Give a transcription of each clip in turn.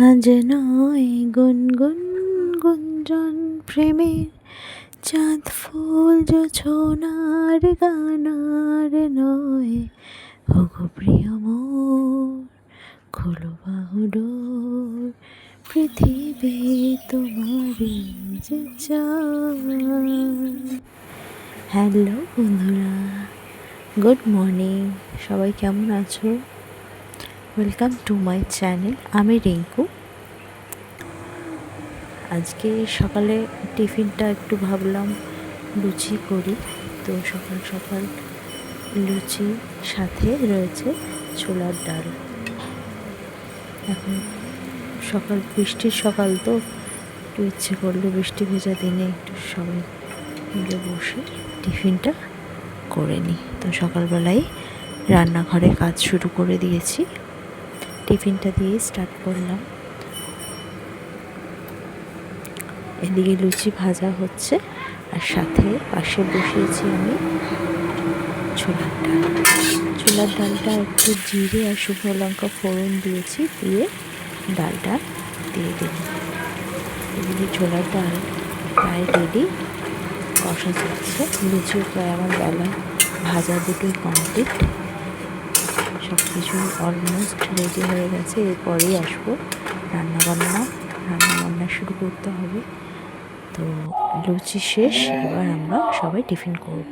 আজ নয় গুনগুন গুঞ্জন প্রেমের চাঁদ ফুল জোছনার গানার নয়। ওগো প্রিয় মোর, খোলো বাহুডোর, পৃথিবী তোমারই যে হ্যালো বন্ধুরা, গুড মর্নিং, সবাই কেমন আছো? ওয়েলকাম টু মাই চ্যানেল আমি রিঙ্কু। আজকে সকালে টিফিনটা একটু ভাবলাম লুচি করি। তো সকাল সকাল লুচি সাথে রয়েছে ছোলার ডাল। এখন সকাল, বৃষ্টির সকাল তো একটু ইচ্ছে করল বৃষ্টি ভেজা দিনে একটু সবাই মিলে বসে টিফিনটা করে নিই। তো সকালবেলায় রান্নাঘরে কাজ শুরু করে দিয়েছি। টিফিনটা দিয়ে স্টার্ট করলাম। এদিকে লুচি ভাজা হচ্ছে আর সাথে পাশে বসিয়েছি আমি ছোলার ডাল। ছোলার ডালটা একটু জিরে আর শুকনো লঙ্কা ফোড়ন দিয়েছি, দিয়ে ডালটা দিয়ে দিলাম। এদিকে ছোলার ডাল প্রায় রেডি কষা যাচ্ছে। লুচিও প্রায় আমার বেলা। ভাজা দুটোই কমপ্লিট সব কিছু অলমোস্ট রেডি হয়ে গেছে, এরপরেই আসব রান্নাবান্না। রান্নাবান্না শুরু করতে হবে। তো লুচি শেষ, এবার আমরা সবাই টিফিন করব।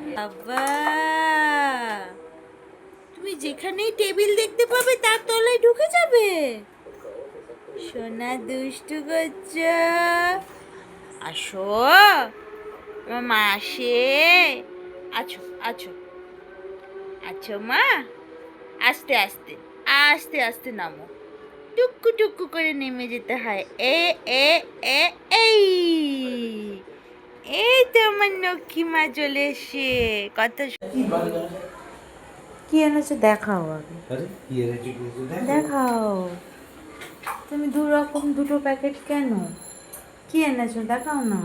তুমি যেখানেই টেবিল দেখতে পাবে, তার তলায় ঢুকে যাবে। সোনা দুষ্টু করছ আসো মা আসে আছো আছো আছো মা। আস্তে আস্তে আস্তে আস্তে নামো। টুকু টুকু করে নেমে যেতে হয়। এ এ এ এই। এই তো আমার লক্ষ্মী মা চলে এসে কথা কি এনেছো দেখাও আগে। দেখাও। তুমি দু রকম দুটো প্যাকেট কেন? কি এনেছো দেখাও না।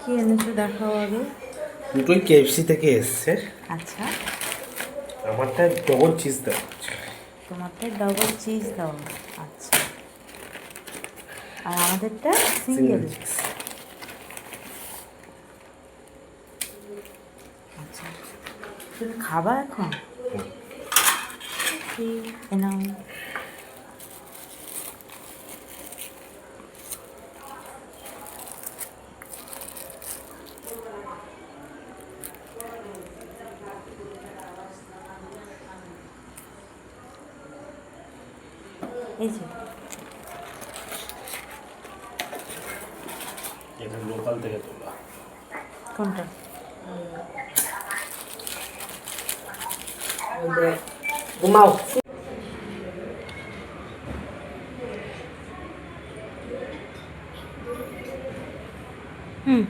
কি এনেছো দেখাও আগে। দুটোই কেএফসি থেকে এসছে। আচ্ছা। আমারটা ডবল চিজ দাও। তোমারটা ডবল চিজ দাও। আচ্ছা। আর আমাদেরটা সিঙ্গেল আচ্ছা। তুমি খাবা এখন? কি এনাও এই যে এটা লোকাল থেকে তোলা কোনটা ঘুমাও হুম